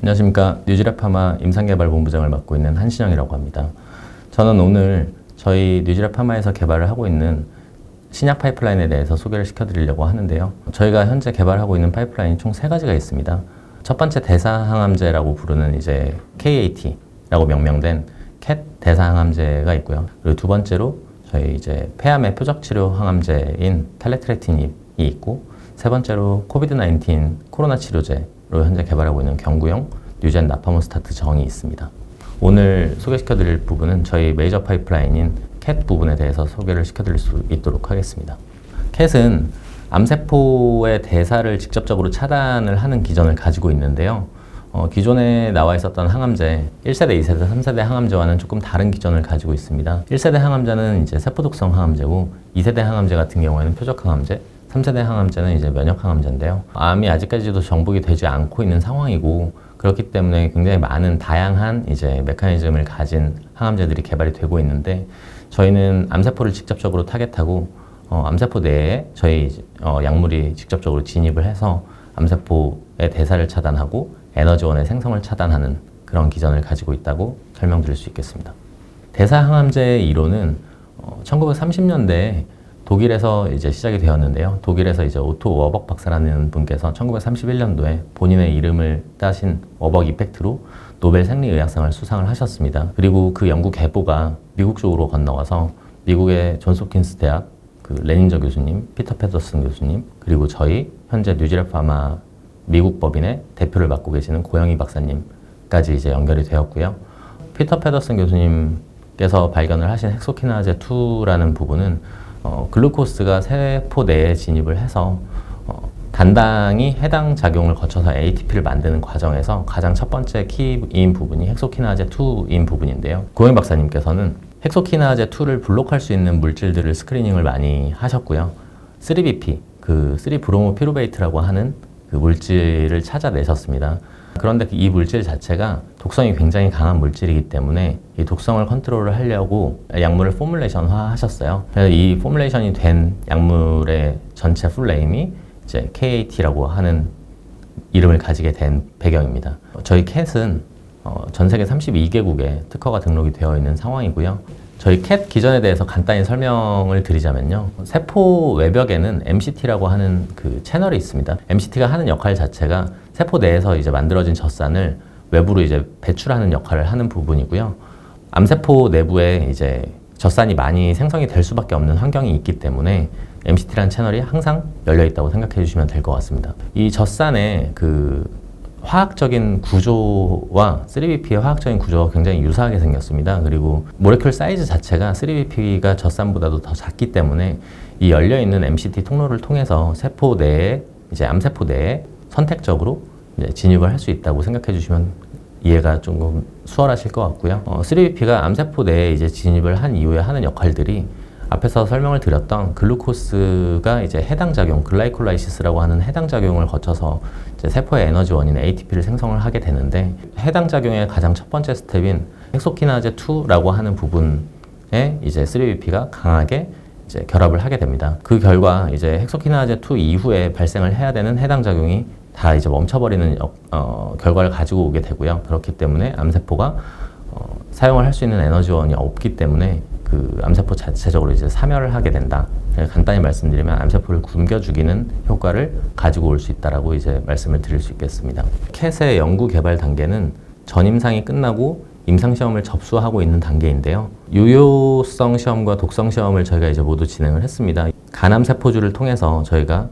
안녕하십니까 뉴지랩 파마 임상개발본부장을 맡고 있는 한신영이라고 합니다. 저는 오늘 저희 뉴지랩 파마에서 개발을 하고 있는 신약 파이프라인에 대해서 소개를 시켜드리려고 하는데요. 저희가 현재 개발하고 있는 파이프라인이 총 세 가지가 있습니다. 첫 번째 대사항암제라고 부르는 이제 KAT라고 명명된 캣 대사항암제가 있고요. 그리고 두 번째로 저희 이제 폐암의 표적 치료 항암제인 탈레트레틴이 있고 세 번째로 코비드 19 코로나 치료제로 현재 개발하고 있는 경구용 뉴젠 나파모스타트 정이 있습니다. 오늘 소개시켜드릴 부분은 저희 메이저 파이프라인인 캣 부분에 대해서 소개를 시켜드릴 수 있도록 하겠습니다. 캣은 암세포의 대사를 직접적으로 차단을 하는 기전을 가지고 있는데요. 어, 기존에 나와 있었던 항암제 1세대, 2세대, 3세대 항암제와는 조금 다른 기전을 가지고 있습니다. 1세대 항암제는 이제 세포독성 항암제고 2세대 항암제 같은 경우에는 표적 항암제, 3세대 항암제는 이제 면역 항암제인데요. 암이 아직까지도 정복이 되지 않고 있는 상황이고 그렇기 때문에 굉장히 많은 다양한 이제 메커니즘을 가진 항암제들이 개발이 되고 있는데 저희는 암세포를 직접적으로 타겟하고 어, 암세포 내에 저희 어, 약물이 직접적으로 진입을 해서 암세포의 대사를 차단하고 에너지원의 생성을 차단하는 그런 기전을 가지고 있다고 설명드릴 수 있겠습니다. 대사항암제의 이론은 어, 1930년대에 독일에서 이제 시작이 되었는데요. 독일에서 이제 오토 워벅 박사라는 분께서 1931년도에 본인의 이름을 따신 워벅 이펙트로 노벨 생리의학상을 수상을 하셨습니다. 그리고 그 연구 계보가 미국 쪽으로 건너가서 미국의 존스홉킨스 대학 그 레닌저 교수님, 피터 페더슨 교수님, 그리고 저희 현재 뉴지랩 파마 미국 법인의 대표를 맡고 계시는 고영희 박사님까지 이제 연결이 되었고요. 피터 페더슨 교수님께서 발견을 하신 헥소키나제 2라는 부분은 어, 글루코스가 세포 내에 진입을 해서 어, 단당이 해당 작용을 거쳐서 ATP를 만드는 과정에서 가장 첫 번째 키인 부분이 헥소키나제 2인 부분인데요. 고영 박사님께서는 헥소키나제 2를 블록할 수 있는 물질들을 스크리닝을 많이 하셨고요. 3BP, 그 3브로모 피루베이트라고 하는 그 물질을 찾아내셨습니다. 그런데 이 물질 자체가 독성이 굉장히 강한 물질이기 때문에 이 독성을 컨트롤을 하려고 약물을 포뮬레이션화 하셨어요. 그래서 이 포뮬레이션이 된 약물의 전체 풀네임이 이제 KAT라고 하는 이름을 가지게 된 배경입니다. 저희 캣은 어, 전 세계 32개국에 특허가 등록이 되어 있는 상황이고요. 저희 캣 기전에 대해서 간단히 설명을 드리자면요. 세포 외벽에는 MCT라고 하는 그 채널이 있습니다. MCT가 하는 역할 자체가 세포 내에서 이제 만들어진 젖산을 외부로 이제 배출하는 역할을 하는 부분이고요. 암세포 내부에 이제 젖산이 많이 생성이 될 수밖에 없는 환경이 있기 때문에 MCT라는 채널이 항상 열려 있다고 생각해 주시면 될 것 같습니다. 이 젖산의 그 화학적인 구조와 3BP의 화학적인 구조가 굉장히 유사하게 생겼습니다. 그리고 모레큘 사이즈 자체가 3BP가 젖산보다도 더 작기 때문에 이 열려 있는 MCT 통로를 통해서 세포 내에 이제 암세포 내에 선택적으로 진입을 할 수 있다고 생각해 주시면 이해가 조금 수월하실 것 같고요. 어, 3BP가 암세포 내에 이제 진입을 한 이후에 하는 역할들이 앞에서 설명을 드렸던 글루코스가 이제 해당 작용, 글라이콜라이시스라고 하는 해당 작용을 거쳐서 세포의 에너지 원인 ATP를 생성을 하게 되는데 해당 작용의 가장 첫 번째 스텝인 헥소키나제 2라고 하는 부분에 이제 3BP가 강하게 이제 결합을 하게 됩니다. 그 결과 이제 헥소키나제 2 이후에 발생을 해야 되는 해당 작용이 다 이제 멈춰버리는 역- 어, 결과를 가지고 오게 되고요. 그렇기 때문에 암세포가 어, 사용을 할 수 있는 에너지원이 없기 때문에 그 암세포 자체적으로 이제 사멸을 하게 된다. 간단히 말씀드리면 암세포를 굶겨 죽이는 효과를 가지고 올 수 있다라고 이제 말씀을 드릴 수 있겠습니다. 캣의 연구 개발 단계는 전임상이 끝나고 임상 시험을 접수하고 있는 단계인데요. 유효성 시험과 독성 시험을 저희가 이제 모두 진행을 했습니다. 간암 세포주를 통해서 저희가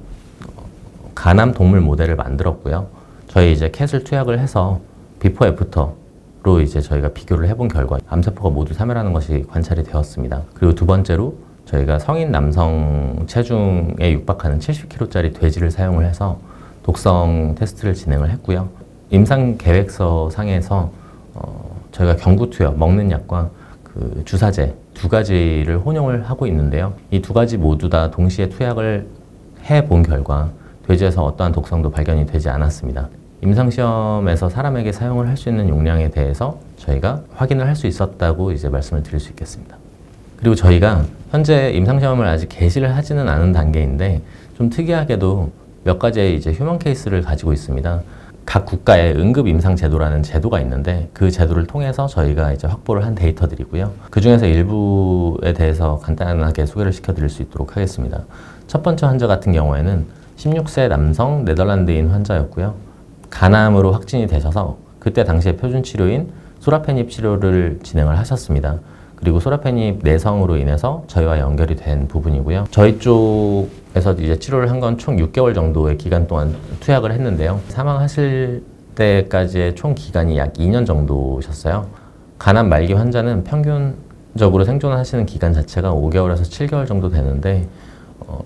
간암 동물 모델을 만들었고요. 저희 이제 캣을 투약을 해서 비포 애프터로 이제 저희가 비교를 해본 결과 암세포가 모두 사멸하는 것이 관찰이 되었습니다. 그리고 두 번째로 저희가 성인 남성 체중에 육박하는 70kg짜리 돼지를 사용을 해서 독성 테스트를 진행을 했고요. 임상 계획서 상에서 어, 저희가 경구 투여 먹는 약과 그 주사제 두 가지를 혼용을 하고 있는데요. 이 두 가지 모두 다 동시에 투약을 해 본 결과 돼지에서 어떠한 독성도 발견이 되지 않았습니다. 임상시험에서 사람에게 사용을 할 수 있는 용량에 대해서 저희가 확인을 할 수 있었다고 이제 말씀을 드릴 수 있겠습니다. 그리고 저희가 현재 임상시험을 아직 개시를 하지는 않은 단계인데 좀 특이하게도 몇 가지의 이제 휴먼 케이스를 가지고 있습니다. 각 국가의 응급 임상 제도라는 제도가 있는데 그 제도를 통해서 저희가 이제 확보를 한 데이터들이고요. 그 중에서 일부에 대해서 간단하게 소개를 시켜드릴 수 있도록 하겠습니다. 첫 번째 환자 같은 경우에는 16세 남성 네덜란드인 환자였고요. 간암으로 확진이 되셔서 그때 당시에 표준 치료인 소라페닙 치료를 진행을 하셨습니다. 그리고 소라페닙 내성으로 인해서 저희와 연결이 된 부분이고요. 저희 쪽에서 이제 치료를 한 건 총 6개월 정도의 기간 동안 투약을 했는데요. 사망하실 때까지의 총 기간이 약 2년 정도셨어요. 간암 말기 환자는 평균적으로 생존하시는 기간 자체가 5개월에서 7개월 정도 되는데 어,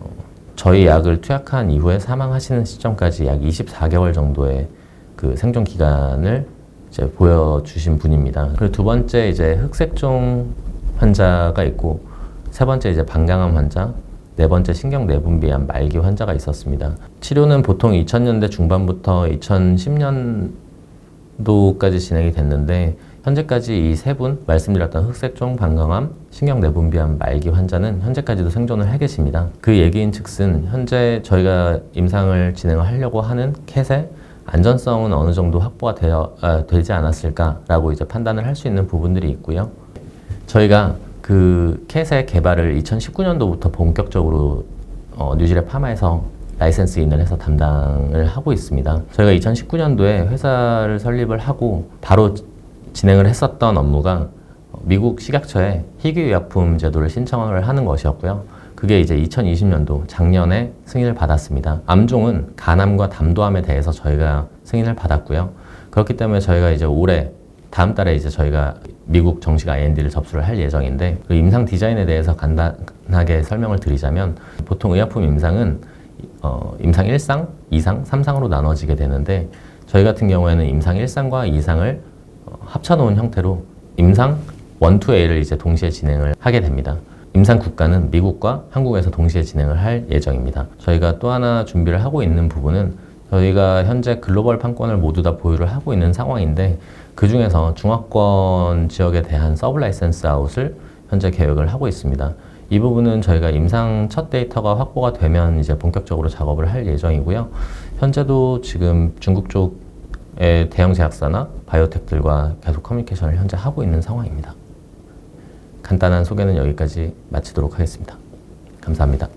저희 약을 투약한 이후에 사망하시는 시점까지 약 24개월 정도의 그 생존 기간을 이제 보여주신 분입니다. 그리고 두 번째 이제 흑색종 환자가 있고 세 번째 이제 방광암 환자, 네 번째 신경 내분비암 말기 환자가 있었습니다. 치료는 보통 2000년대 중반부터 2010년도까지 진행이 됐는데 현재까지 이 세 분 말씀드렸던 흑색종 방광암, 신경 내분비암 말기 환자는 현재까지도 생존을 해 계십니다. 그 얘기인 즉슨 현재 저희가 임상을 진행을 하려고 하는 캣의 안전성은 어느 정도 확보가 되어, 아, 되지 않았을까라고 이제 판단을 할 수 있는 부분들이 있고요. 저희가 그 캣의 개발을 2019년도부터 본격적으로 어, 뉴질랜드 파마에서 라이센스 인을 해서 담당을 하고 있습니다. 저희가 2019년도에 회사를 설립을 하고 바로 진행을 했었던 업무가 미국 식약처에 희귀의약품 제도를 신청을 하는 것이었고요. 그게 이제 2020년도 작년에 승인을 받았습니다. 암종은 간암과 담도암에 대해서 저희가 승인을 받았고요. 그렇기 때문에 저희가 이제 올해 다음 달에 이제 저희가 미국 정식 IND를 접수를 할 예정인데 그 임상 디자인에 대해서 간단하게 설명을 드리자면 보통 의약품 임상은 어, 임상 1상, 2상, 3상으로 나눠지게 되는데 저희 같은 경우에는 임상 1상과 2상을 어, 합쳐놓은 형태로 임상 1, 2A를 이제 동시에 진행을 하게 됩니다. 임상 국가는 미국과 한국에서 동시에 진행을 할 예정입니다. 저희가 또 하나 준비를 하고 있는 부분은 저희가 현재 글로벌 판권을 모두 다 보유를 하고 있는 상황인데 그 중에서 중화권 지역에 대한 서브 라이센스 아웃을 현재 계획을 하고 있습니다. 이 부분은 저희가 임상 첫 데이터가 확보가 되면 이제 본격적으로 작업을 할 예정이고요. 현재도 지금 중국 쪽의 대형 제약사나 바이오텍들과 계속 커뮤니케이션을 현재 하고 있는 상황입니다. 간단한 소개는 여기까지 마치도록 하겠습니다. 감사합니다.